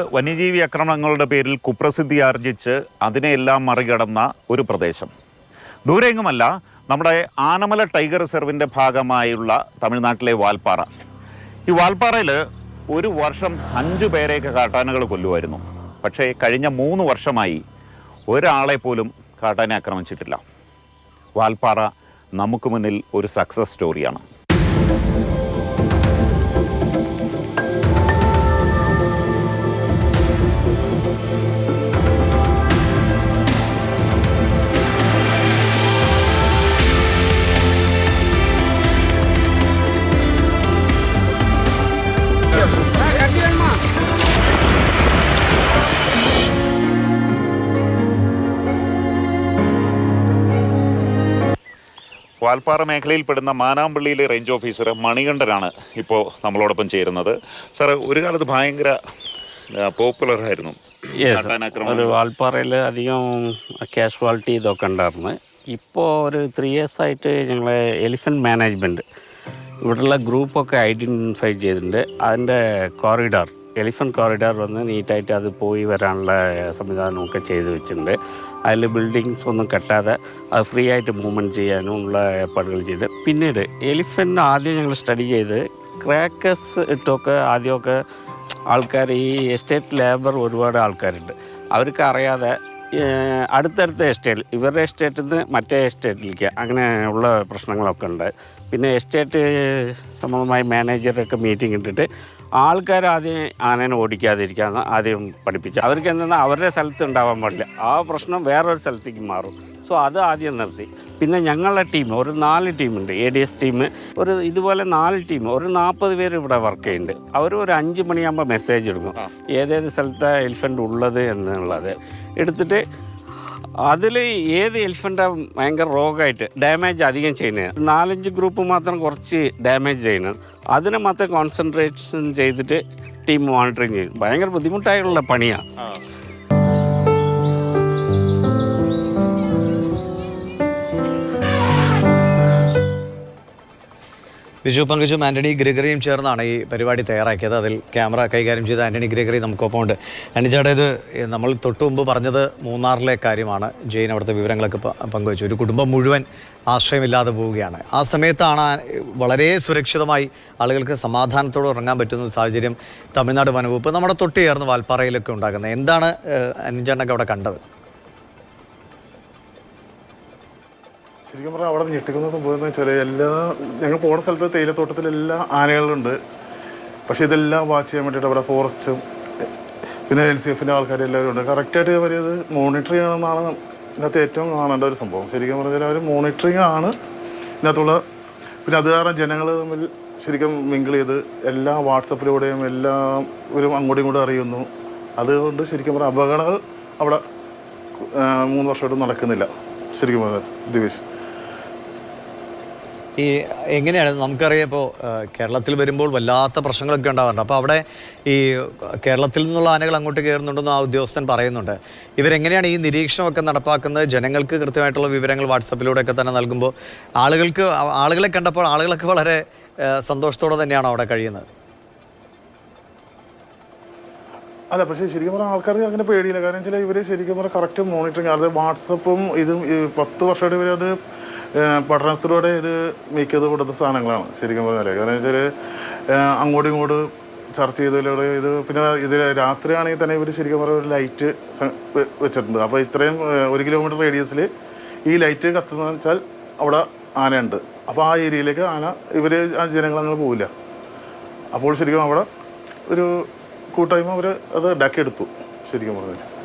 വന്യജീവി ആക്രമണങ്ങളുടെ പേരിൽ കുപ്രസിദ്ധി ആർജിച്ച് അതിനെയെല്ലാം മറികടന്ന ഒരു പ്രദേശം. ദൂരെങ്ങുമല്ല നമ്മുടെ ആനമല ടൈഗർ റിസർവിന്റെ ഭാഗമായുള്ള തമിഴ്നാട്ടിലെ വാൽപ്പാറ. ഈ വാൽപ്പാറയിൽ ഒരു വർഷം അഞ്ചു പേരെയൊക്കെ കാട്ടാനകൾ കൊല്ലുമായിരുന്നു. പക്ഷേ കഴിഞ്ഞ മൂന്ന് വർഷമായി ഒരാളെ പോലും കാട്ടാനെ ആക്രമിച്ചിട്ടില്ല. വാൽപ്പാറ നമുക്ക് മുന്നിൽ ഒരു സക്സസ് സ്റ്റോറിയാണ് വാൽപ്പാറ മേഖലയിൽപ്പെടുന്ന മാനാമ്പള്ളിയിലെ റേഞ്ച് ഓഫീസർ മണികണ്ഠനാണ് ഇപ്പോൾ നമ്മളോടൊപ്പം ചേരുന്നത്. സാർ ഒരു കാലത്ത് ഭയങ്കര പോപ്പുലർ ആയിരുന്നു. ഒരു വാൽപ്പാറയിൽ അധികം കാഷ്വാലിറ്റി ഇതൊക്കെ ഉണ്ടായിരുന്നു. ഇപ്പോൾ ഒരു ത്രീ ഇയേഴ്സ് ആയിട്ട് ഞങ്ങൾ എലിഫന്റ് മാനേജ്മെന്റ് ഇവിടെയുള്ള ഗ്രൂപ്പൊക്കെ ഐഡന്റിഫൈ ചെയ്തിട്ടുണ്ട്. അതിന്റെ കോറിഡോർ എലിഫന്റ് കോറിഡോർ വന്ന് നീറ്റായിട്ട് അത് പോയി വരാനുള്ള സംവിധാനമൊക്കെ ചെയ്തു വെച്ചിട്ടുണ്ട്. അതിൽ ബിൽഡിങ്സ് ഒന്നും കെട്ടാതെ അത് ഫ്രീ ആയിട്ട് മൂവ്മെന്റ് ചെയ്യാനും ഉള്ള ഏർപ്പാടുകൾ ചെയ്ത്. പിന്നീട് എലിഫന്റ് ആദ്യം ഞങ്ങൾ സ്റ്റഡി ചെയ്ത് ക്രാക്കേഴ്സ് ഇട്ടൊക്കെ ആദ്യമൊക്കെ ആൾക്കാർ ഈ എസ്റ്റേറ്റ് ലേബർ ഒരുപാട് ആൾക്കാരുണ്ട്. അവർക്ക് അറിയാതെ അടുത്തടുത്ത എസ്റ്റേറ്റ് ഇവരുടെ എസ്റ്റേറ്റിൽ നിന്ന് മറ്റേ എസ്റ്റേറ്റിലേക്ക് അങ്ങനെ ഉള്ള പ്രശ്നങ്ങളൊക്കെ ഉണ്ട്. പിന്നെ എസ്റ്റേറ്റ് സംബന്ധമായി മാനേജറൊക്കെ മീറ്റിംഗ് ഇട്ടിട്ട് ആൾക്കാർ ആദ്യം ആനേനെ ഓടിക്കാതിരിക്കാന്ന് ആദ്യം പഠിപ്പിച്ചു അവർക്ക് എന്താ അവരുടെ സ്ഥലത്ത് ഉണ്ടാവാൻ പാടില്ല. ആ പ്രശ്നം വേറൊരു സ്ഥലത്തേക്ക് മാറും. സോ അത് ആദ്യം നിർത്തി. പിന്നെ ഞങ്ങളുടെ ടീം ഒരു നാല് ടീമുണ്ട്. എ ഡി എസ് ടീം ഒരു ഇതുപോലെ നാല് ടീം ഒരു നാൽപ്പത് പേര് ഇവിടെ വർക്ക് ചെയ്യുന്നുണ്ട്. അവർ ഒരു അഞ്ച് മണിയാകുമ്പോൾ മെസ്സേജ് എടുക്കും. ഏതേത് സ്ഥലത്താണ് എലിഫന്റ് ഉള്ളത് എന്നുള്ളത്. എടുത്തിട്ട് അതിൽ ഏത് എലിഫന്റാണ് ഭയങ്കര റോഗായിട്ട് ഡാമേജ് അധികം ചെയ്യുന്നത്? നാലഞ്ച് ഗ്രൂപ്പ് മാത്രം കുറച്ച് ഡാമേജ് ചെയ്യുന്നത്. അതിനെ മാത്രം കോൺസെൻട്രേഷൻ ചെയ്തിട്ട് ടീം മോണിറ്ററിങ് ചെയ്യും ഭയങ്കര ബുദ്ധിമുട്ടായുള്ള പണിയാണ് ബിജു പങ്കജും ആന്റണി ഗ്രിഗറിയും ചേർന്നാണ് ഈ പരിപാടി തയ്യാറാക്കിയത്. അതിൽ ക്യാമറ കൈകാര്യം ചെയ്ത ആന്റണി ഗ്രിഗറി നമുക്കൊപ്പം ഉണ്ട് ആന്റണി ചേട്ടാ ഇത് നമ്മൾ തൊട്ടു മുമ്പ് പറഞ്ഞത് മൂന്നാറിലെ കാര്യമാണ്. ജെയിൻ അവിടുത്തെ വിവരങ്ങളൊക്കെ പങ്കുവെച്ചു. ഒരു കുടുംബം മുഴുവൻ ആശ്രയമില്ലാതെ പോവുകയാണ്. ആ സമയത്താണ് വളരെ സുരക്ഷിതമായി ആളുകൾക്ക് സമാധാനത്തോടെ ഉറങ്ങാൻ പറ്റുന്ന സാഹചര്യം തമിഴ്നാട് വനവകുപ്പ് നമ്മുടെ തൊട്ട് ചേർന്ന് വാൽപ്പാറയിലൊക്കെ ഉണ്ടാക്കുന്നത്. എന്താണ് അനുചേട്ടനൊക്കെ അവിടെ കണ്ടത്? ശരിക്കും പറഞ്ഞാൽ അവിടെ ഞെട്ടിക്കുന്ന സംഭവം എന്ന് വെച്ചാൽ എല്ലാ ഞങ്ങൾ പോകുന്ന സ്ഥലത്ത് തേയിലത്തോട്ടത്തിൽ എല്ലാ ആനകളുണ്ട്. പക്ഷേ ഇതെല്ലാം വാച്ച് ചെയ്യാൻ വേണ്ടിയിട്ട് അവിടെ ഫോറസ്റ്റും പിന്നെ എൽ സി എഫിന്റെ ആൾക്കാർ എല്ലാവരും ഉണ്ട്. കറക്റ്റായിട്ട് അവർ ഇത് മോണിറ്റർ ഇതിനകത്ത് ഏറ്റവും കാണേണ്ട ഒരു സംഭവം. ശരിക്കും പറഞ്ഞാൽ അവർ മോണിറ്ററിംഗ് ആണ്. ഇതിനകത്തുള്ള പിന്നെ അത് കാരണം ജനങ്ങൾ തമ്മിൽ ശരിക്കും മിങ്കിൾ ചെയ്ത് എല്ലാ വാട്സപ്പിലൂടെയും എല്ലാം ഒരു അങ്ങോട്ടും ഇങ്ങോട്ടും അറിയുന്നു. അതുകൊണ്ട് ശരിക്കും പറഞ്ഞാൽ അപകടങ്ങൾ അവിടെ മൂന്ന് വർഷമായിട്ട് നടക്കുന്നില്ല. ശരിക്കും പറഞ്ഞാൽ ദിവേഷ് ഈ എങ്ങനെയാണ് നമുക്കറിയാം ഇപ്പോൾ കേരളത്തിൽ വരുമ്പോൾ വല്ലാത്ത പ്രശ്നങ്ങളൊക്കെ ഉണ്ടാവാറുണ്ട്. അപ്പോൾ അവിടെ ഈ കേരളത്തിൽ നിന്നുള്ള ആനകൾ അങ്ങോട്ട് കയറുന്നുണ്ടെന്ന് ആ ഉദ്യോഗസ്ഥൻ പറയുന്നുണ്ട്. ഇവരെങ്ങനെയാണ് ഈ നിരീക്ഷണമൊക്കെ നടപ്പാക്കുന്നത്? ജനങ്ങൾക്ക് കൃത്യമായിട്ടുള്ള വിവരങ്ങൾ വാട്സപ്പിലൂടെയൊക്കെ തന്നെ നൽകുമ്പോൾ ആളുകൾക്ക് ആളുകളെ കണ്ടപ്പോൾ ആളുകളൊക്കെ വളരെ സന്തോഷത്തോടെ തന്നെയാണ് അവിടെ കഴിയുന്നത്? അല്ല പക്ഷേ ശരിക്കും പറഞ്ഞാൽ ആൾക്കാർക്ക് അങ്ങനെ പേടിയില്ല. കാരണം വെച്ചാൽ ഇവർ ശരിക്കും പറഞ്ഞാൽ കറക്റ്റ് മോണിറ്ററിങ് അത് വാട്സപ്പും ഇതും പത്ത് വർഷമായിട്ട് ഇവരത് പഠനത്തിലൂടെ ഇത് മിക്കത് കൊടുത്ത സാധനങ്ങളാണ് ശരിക്കും പറഞ്ഞാൽ കാരണം വെച്ചാൽ അങ്ങോട്ടും ഇങ്ങോട്ടും ചർച്ച ചെയ്തതിലൂടെ ഇത് പിന്നെ ഇത് രാത്രിയാണെങ്കിൽ തന്നെ ഇവർ ശരിക്കും പറഞ്ഞാൽ ഒരു ലൈറ്റ് വെച്ചിട്ടുണ്ട്. അപ്പോൾ ഇത്രയും ഒരു കിലോമീറ്റർ റേഡിയസിൽ ഈ ലൈറ്റ് കത്തുന്ന വെച്ചാൽ അവിടെ ആനയുണ്ട്. അപ്പോൾ ആ ഏരിയയിലേക്ക് ആന ഇവർ ജനങ്ങൾ അങ്ങനെ പോവില്ല. അപ്പോൾ ശരിക്കും അവിടെ ഒരു കൂട്ടായ്മ അവർ അത് ഉണ്ടാക്കിയെടുത്തു ശരിക്കും പറഞ്ഞാൽ